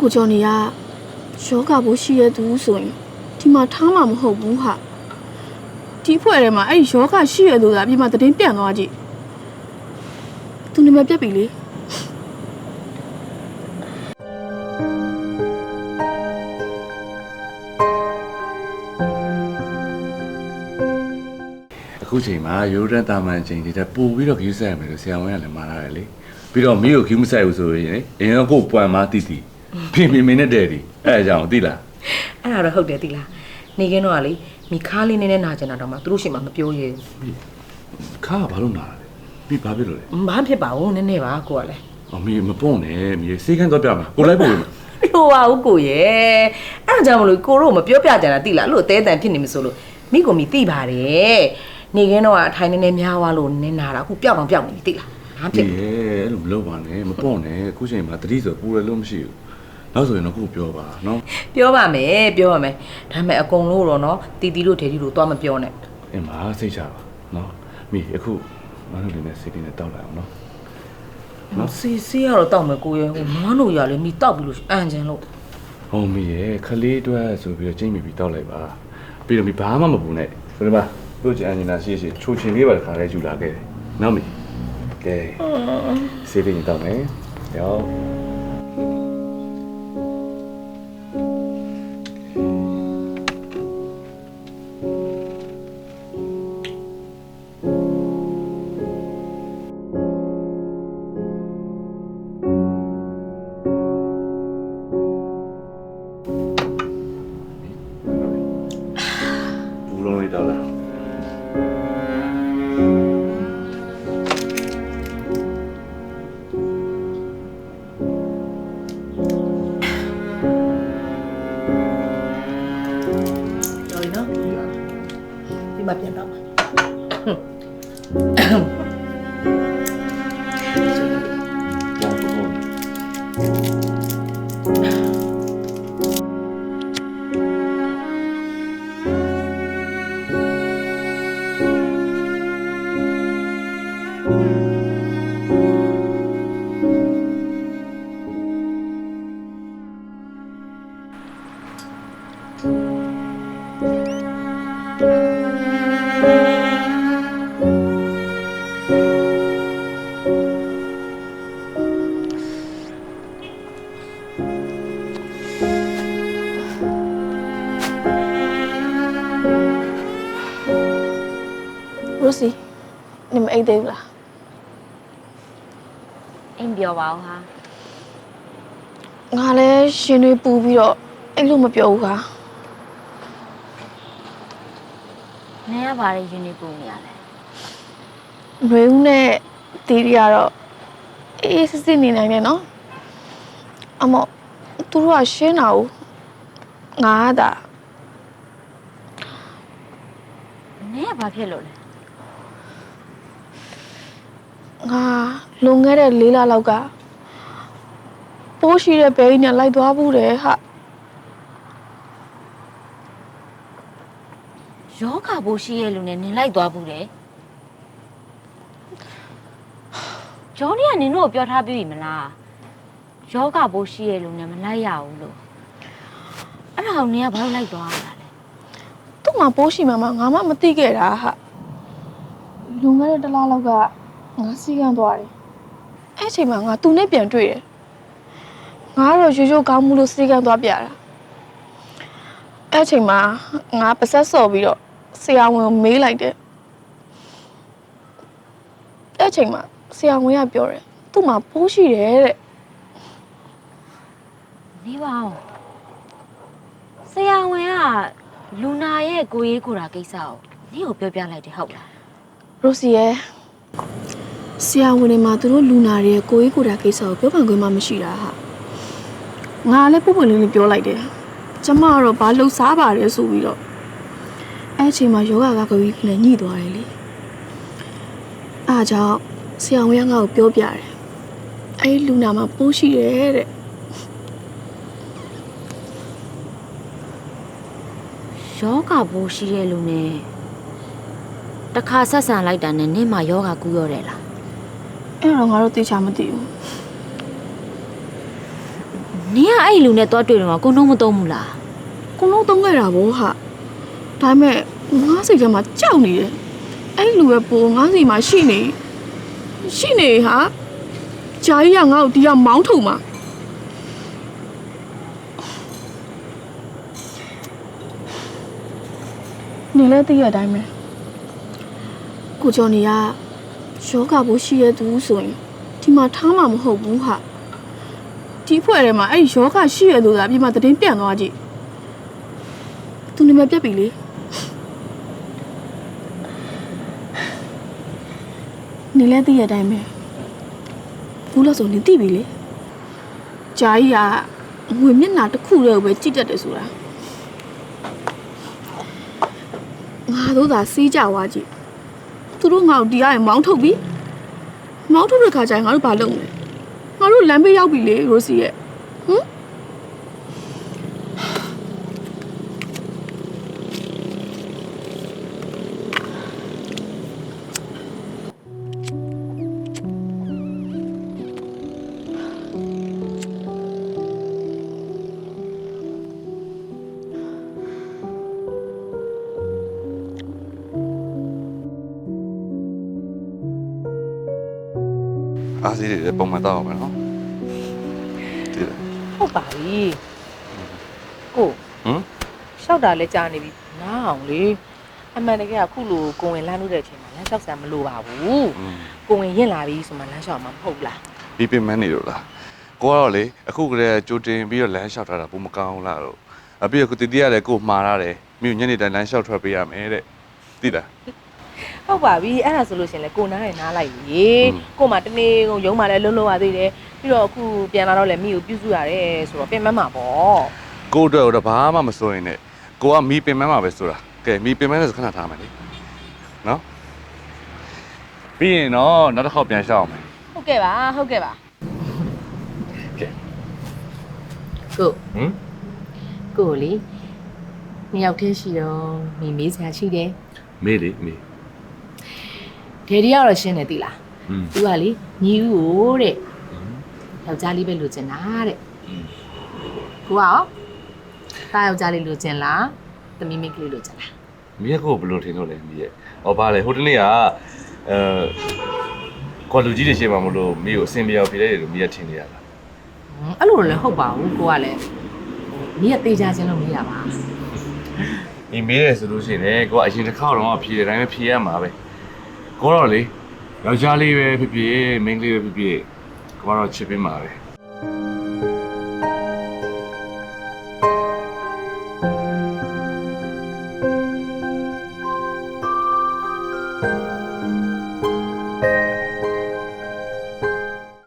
ကိုကျော်နေကယောဂဘိုးရှိရသူဆိုရင်ဒီမှာထားမှာမဟုတ်ဘူးဟာဒီဖွဲ့ထဲမှာအဲ့ဒီယောဂရှိရသူကဒီမှာသတင်းပြန်သွားကြည့်သူနာမည်ပြက်ပြီလေအခုချိန်မှာရိုးရန်တာမန်ချိန်တွေတက်ပို့ပြီးတော့ view ဆက်ရမယ်လို့ဆရာဝန်ကလည်းမှားရတယ်လေပြီးတော့မိကို view မဆက်ဘူးဆိုရင်လေအရင်ကကိုပွမ်မတီတီ ပြင်ပြင်မင်းနဲ့တဲ့ဒီအဲ့ဒါကြောင့်သိလားအဲ့ဒါတော့ဟုတ်တယ်တိလားနေကင်းတော့ကလေမိခါလေးနဲ့နဲ့နာကျင်တာတော့မှသူတို့ရှိမှမပြောရဲဘူးခါကဘာလို့နာလဲမိဘာဖြစ်လို့လဲဘာဖြစ်ပါဘူးနည်းနည်းပါကိုကလည်းအမေမပွန့်နဲ့မိစေးခန်းတော့ပြမှာကိုလိုက်ပို့မယ်ပြောပါဦးကိုရဲ့အဲ့ဒါကြောင့်မလို့ကိုတို့မပြောပြကြတာတိလားအဲ့လိုအသေးအတန်ဖြစ်နေမဆိုလို့မိကိုမိသိပါတယ်နေကင်းတော့ကအထိုင်နေနေများသွားလို့နင်းနာတာအခုပျောက်တော့ပျောက်နေပြီတိလားဘာဖြစ်ဒီရဲ့အဲ့လိုမလုပ်ပါနဲ့မပွန့်နဲ့အခုချိန်မှာတတိဆိုပူရလို့မရှိဘူး နောက်ဆိုရင်တော့ကိုပြောပါနော်ပြောပါမယ်ပြောပါမယ်ဒါပေမဲ့အကုန်လို့တော့နော်တီတီတို့ဒေဒီတို့သွားမပြောနဲ့အင်းမစိတ်ချပါနော်မိအခုမနုလေးနဲ့စိတ်လေးနဲ့တောက်လိုက်အောင်နော်နော်စီစီကတော့တောက်မယ်ကိုရဲ့ဟိုနွားလို့ရလေမိတောက်ပြီလို့အန်ချင်လို့ဟောမိရဲ့ခလေးအတွက်ဆိုပြီးတော့ချိန်မိပြီးတောက်လိုက်ပါပြီးတော့မိဘာမှမပူနဲ့ဆိုတော့ပါတို့ချင်အန်ဂျင်နာရှိရှိချိုချင်လေးပါတခါလဲယူလာခဲ့တယ်နော်မိကဲစိတ်လေးရင်တောက်မယ်ရောဘူး လုံးလေးတောက်လိုက်တော်ပြီနော်ဒီမှာပြန်တော့ပြ ရိုစီနေမအိတ်သေးဘူးလား အိမ်ပြောပါဦးဟာ ငါလည်းရှင်တွေပူပြီးတော့အဲ့လိုမပြောဘူးခါ နင်ကဘာတွေယူနေပူနေရလဲ ຫນွေဦးနဲ့တီရီကတော့အေးအေးစစ်စစ်နေနိုင်တယ်နော်အမောသူတို့ကရှင်းတာ ਉ ငါကသာ နင်ကဘာဖြစ်လို့လဲ ငါလွန်ခဲ့တဲ့၄လလောက်ကပိုးရှိတဲ့ဘဲကြီးနဲ့လိုက်သွားဘူးတယ်ဟာယောဂဘိုးရှိရဲ့လူနဲ့နင်လိုက်သွားဘူးတယ်ဂျော်နီကနင်တို့ကိုပြောထားပြီမလားယောဂဘိုးရှိရဲ့လူနဲ့မလိုက်ရဘူးလို့အဲ့ဒါကိုနင်ကဘာလို့လိုက်သွားရတာလဲသူ့မှာပိုးရှိမှမငါမှမသိခဲ့တာဟာလွန်ခဲ့တဲ့တစ်လလောက်က ငါစီကံသွားတယ်အဲ့အချိန်မှာငါသူနဲ့ပြန်တွေ့တယ်ငါကတော့ရိုးရိုးကောင်းမှုလို့စီကံသွားပြတာအဲ့အချိန်မှာငါပါဆက်စော်ပြီးတော့ဆရာဝန်ကိုမေးလိုက်တယ်အဲ့အချိန်မှာဆရာဝန်ကပြောတယ်သူ့မှာပိုးရှိတယ်တဲ့နေပါဦးဆရာဝန်ကလူနာရဲ့ကိုရေးကိုတာကိစ္စကိုနင့်ကိုပြောပြလိုက်တယ်ဟုတ်လားရိုစီရဲ့ ဆရာဝန်တွေမှာသူတို့လူနာတွေရဲ့ကိုယ်ရေးကိုယ်တာကိစ္စကိုပြောပန်ခွင့်မှမရှိတာဟာငါလည်းပုပ်ပွင့်လေးလေးပြောလိုက်တယ်ကျမကတော့ဘာလှုပ်ရှားပါတယ်ဆိုပြီးတော့အဲ့အချိန်မှာယောဂကကကြီးကလည်းညှိသွားတယ်လေအားကြောင့်ဆရာဝန်ကငါ့ကိုပြောပြတယ်အဲ့ဒီလူနာမှာပိုးရှိတယ်တဲ့ယောဂဘိုးရှိရဲ့လူနဲ့တခါဆက်ဆံလိုက်တာနဲ့နင့်မှာယောဂကူးရောတယ်လား အဲ့တော့ငါတို့သိချာမသိဘူးနနင်ကအဲ့လူနဲ့တော့တွေ့တော့ကိုနှုံးမသုံးဘူးလားကိုလုံးသုံးခဲ့တာဗောဟာဒါပေမဲ့ငါးစိတ်ထဲမှာကြောက်နေတယ်အဲ့လူရဲ့ပိုငါးစိတ်မှာရှိနေရှိနေဟာဂျာကြီးကငါ့ကိုဒီကမောင်းထုံမှာနေလဲသိရတဲ့အတိုင်းပဲကိုကျော်နေက ယောဂဘိုးရှိရသူဆိုရင်ဒီမှာထားမှာမဟုတ်ဘူးဟာဒီဖွဲ့ထဲမှာအဲ့ဒီယောဂရှိရလို့သာဒီမှာသတင်းပြန့်သွားကြည့်သူနာမည်ပြက်ပြီလေနေလဲသိရတဲ့အတိုင်းပဲဘူးလို့ဆိုနေသိပြီလေဂျာကြီးကငွေမျက်နှာတစ်ခုတည်းကိုပဲကြည့်တတ်တယ်ဆိုတာငါတို့သာစီးကြွားကြည့် သူတို့ငါ့ကိုဒီကနေမောင်းထုတ်ပြီမောင်းထုတ်တဲ့ခါကျရင်ငါတို့ဘာလုပ်မလဲငါတို့လမ်းဘေးရောက်ပြီလေရိုစီရဲ့ဟမ် အားစီးတွေလည်းပုံမှန်တော့အောင်မယ်နော်ဒီလားဟုတ်ပါပြီကိုဟမ်ရှောက်တာလဲကြားနေပြီနားအောင်လေအမှန်တကယ်ကအခုလိုကိုဝင်လမ်းလို့တဲ့အချိန်မှာလမ်းလျှောက်စရာမလိုပါဘူးอืมကိုဝင်ရင်လာပြီဆိုမှလမ်းလျှောက်မှာမဟုတ်လားဒီပင်မနေလို့လားကိုကတော့လေအခုကလေးကြိုတင်ပြီးတော့လမ်းလျှောက်ထားတာဘူးမကောင်းလားတော့အပြီးတော့ကိုတီတီကလည်းကိုမှားရတယ်မြို့ညနေတိုင်းလမ်းလျှောက်ထွက်ပေးရမယ်တဲ့သိလား ဟုတ်ပါပြီအဲ့ဒါဆိုလို့ရှရင်လေကိုနားရနားလိုက်လေอืมကိုမှတနေ့ကုန်ရုံးမှလည်းလုံးလုံးရသေးတယ်ပြီးတော့အခုပြန်လာတော့လည်းမိကိုပြုစုရတယ်ဆိုတော့ပြင်မမှာပေါ့ကိုအတွက်တော့ဘာမှမစိုးရင်နဲ့ကိုကမီပင်မမှာပဲဆိုတာကဲမီပင်မနဲ့ခဏထားမယ်လေနော်ပြီးရင်တော့နောက်တစ်ခေါက်ပြန်ရှောက်အောင်မယ်ဟုတ်ကဲ့ပါဟုတ်ကဲ့ပါကဲကိုဟမ်ကိုလေနှစ်ယောက်တည်းရှိတော့မိမေးစရာရှိတယ်မေးလေမေး ဒေဒီကတော့ရှင်းတယ်သိလားอืมသူကလေညီဦးကိုတဲ့ယောက်ျားလေးပဲလိုချင်တာတဲ့ကိုကရောသားယောက်ျားလေးလိုချင်လားသမီးမိန်းကလေးလိုချင်လားမီးကိုဘယ်လိုထင်လို့လဲမီးရဲ့ဟောပါလေဟိုတနေ့ကအဲကွာလူကြီးတွေရှေ့မှာမလို့မီးကိုအစင်ပြောင်ပြလိုက်တယ်လို့မီးကထင်နေရတာဟမ်အဲ့လိုလည်းဟုတ်ပါဘူးကိုကလည်းဟိုမိကတေးကြခြင်းလို့မရပါဒီမေးတယ်ဆိုလို့ရှိရင်လေကိုကအရင်တစ်ခါတော့ဖြေတဲ့အတိုင်းပဲဖြေရမှာပဲ ကိုတော့လေယောက်ျားလေးပဲဖြစ်ဖြစ်မိန်းကလေးပဲဖြစ်ဖြစ်ကိုကတော့ချစ်ပေးမှာပဲ